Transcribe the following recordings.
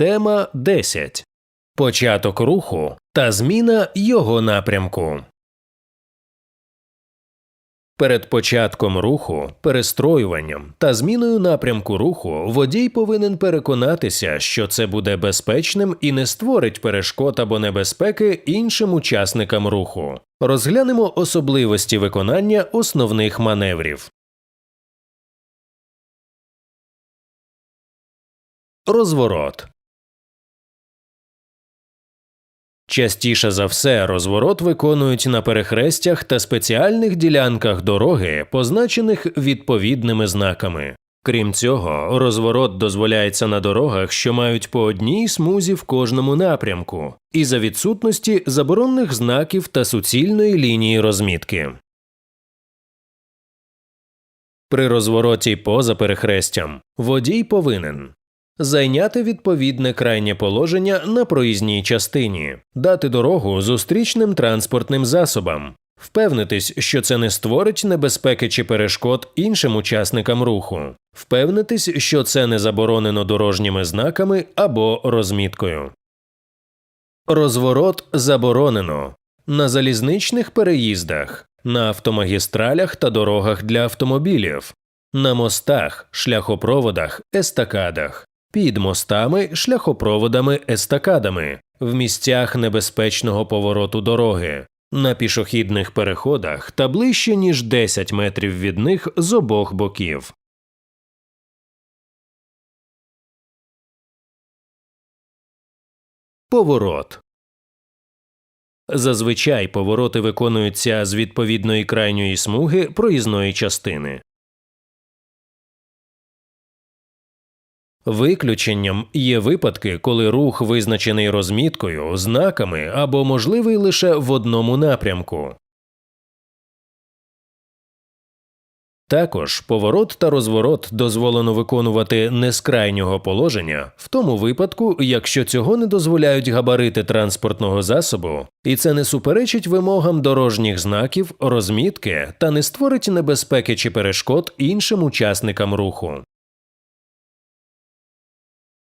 Тема 10. Початок руху та зміна його напрямку. Перед початком руху, перестроюванням та зміною напрямку руху водій повинен переконатися, що це буде безпечним і не створить перешкод або небезпеки іншим учасникам руху. Розглянемо особливості виконання основних маневрів. Розворот. Частіше за все розворот виконують на перехрестях та спеціальних ділянках дороги, позначених відповідними знаками. Крім цього, розворот дозволяється на дорогах, що мають по одній смузі в кожному напрямку, і за відсутності заборонних знаків та суцільної лінії розмітки. При розвороті поза перехрестям водій повинен зайняти відповідне крайнє положення на проїзній частині, дати дорогу зустрічним транспортним засобам, впевнитись, що це не створить небезпеки чи перешкод іншим учасникам руху, впевнитись, що це не заборонено дорожніми знаками або розміткою. Розворот заборонено. На залізничних переїздах, на автомагістралях та дорогах для автомобілів, на мостах, шляхопроводах, естакадах, під мостами, шляхопроводами, естакадами, в місцях небезпечного повороту дороги, на пішохідних переходах та ближче ніж 10 метрів від них з обох боків. Поворот Зазвичай повороти виконуються з відповідної крайньої смуги проїзної частини. Виключенням є випадки, коли рух визначений розміткою, знаками або можливий лише в одному напрямку. Також поворот та розворот дозволено виконувати не з крайнього положення в тому випадку, якщо цього не дозволяють габарити транспортного засобу, і це не суперечить вимогам дорожніх знаків, розмітки та не створить небезпеки чи перешкод іншим учасникам руху.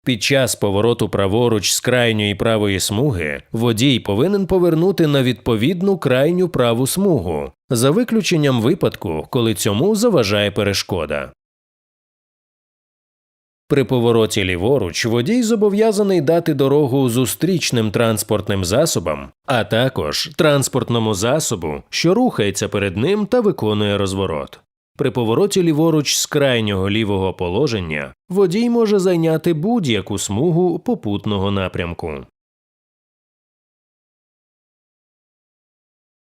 Під час повороту праворуч з крайньої правої смуги водій повинен повернути на відповідну крайню праву смугу, за виключенням випадку, коли цьому заважає перешкода. При повороті ліворуч водій зобов'язаний дати дорогу зустрічним транспортним засобам, а також транспортному засобу, що рухається перед ним та виконує розворот. При повороті ліворуч з крайнього лівого положення водій може зайняти будь-яку смугу попутного напрямку.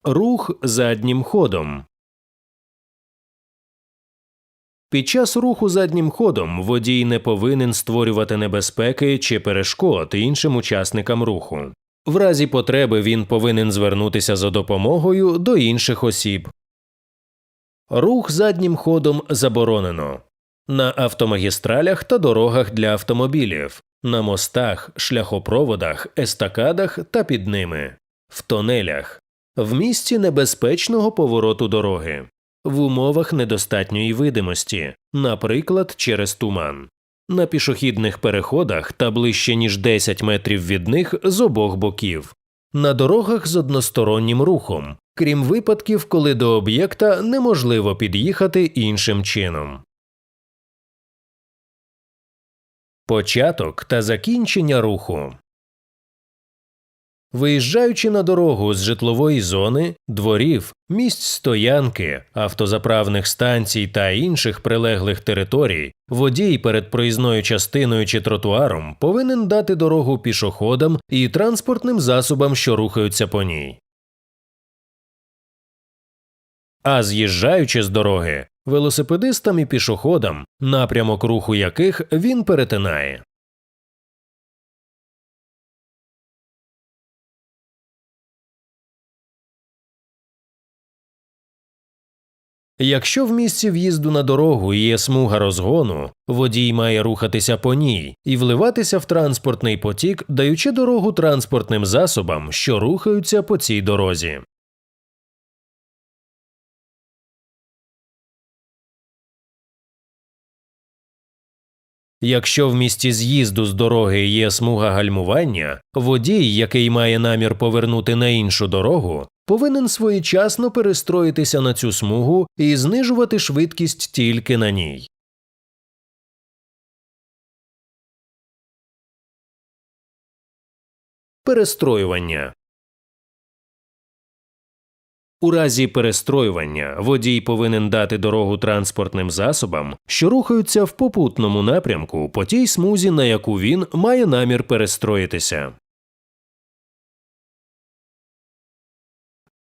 Рух заднім ходом. Під час руху заднім ходом водій не повинен створювати небезпеки чи перешкод іншим учасникам руху. В разі потреби він повинен звернутися за допомогою до інших осіб, Рух заднім ходом заборонено. На автомагістралях та дорогах для автомобілів, на мостах, шляхопроводах, естакадах та під ними, в тонелях, в місці небезпечного повороту дороги, в умовах недостатньої видимості, наприклад, через туман, на пішохідних переходах та ближче ніж 10 метрів від них з обох боків, на дорогах з одностороннім рухом, крім випадків, коли до об'єкта неможливо під'їхати іншим чином. Початок та закінчення руху Виїжджаючи на дорогу з житлової зони, дворів, місць стоянки, автозаправних станцій та інших прилеглих територій, водій перед проїзною частиною чи тротуаром повинен дати дорогу пішоходам і транспортним засобам, що рухаються по ній. А з'їжджаючи з дороги, велосипедистам і пішоходам, напрямок руху яких він перетинає. Якщо в місці в'їзду на дорогу є смуга розгону, водій має рухатися по ній і вливатися в транспортний потік, даючи дорогу транспортним засобам, що рухаються по цій дорозі. Якщо в місті з'їзду з дороги є смуга гальмування, водій, який має намір повернути на іншу дорогу, повинен своєчасно перестроїтися на цю смугу і знижувати швидкість тільки на ній. Перестроювання у разі перестроювання водій повинен дати дорогу транспортним засобам, що рухаються в попутному напрямку по тій смузі, на яку він має намір перестроїтися.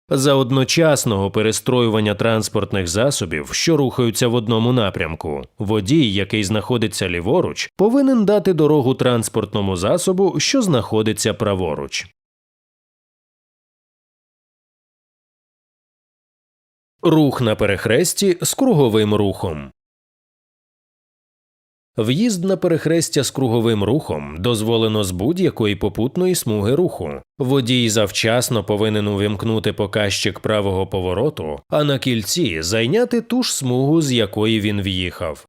За одночасного перестроювання транспортних засобів, що рухаються в одному напрямку, водій, який знаходиться ліворуч, повинен дати дорогу транспортному засобу, що знаходиться праворуч. Рух на перехресті з круговим рухом. В'їзд на перехрестя з круговим рухом дозволено з будь-якої попутної смуги руху. Водій завчасно повинен увімкнути показчик правого повороту, а на кільці зайняти ту ж смугу, з якої він в'їхав.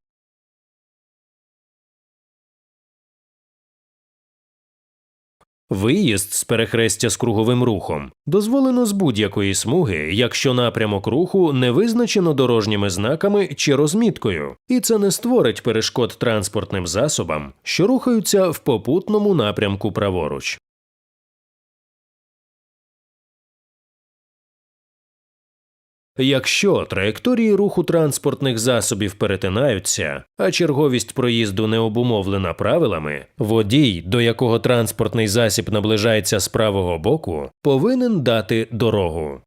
Виїзд з перехрестя з круговим рухом дозволено з будь-якої смуги, якщо напрямок руху не визначено дорожніми знаками чи розміткою, і це не створить перешкод транспортним засобам, що рухаються в попутному напрямку праворуч. Якщо траєкторії руху транспортних засобів перетинаються, а черговість проїзду не обумовлена правилами, водій, до якого транспортний засіб наближається з правого боку, повинен дати дорогу.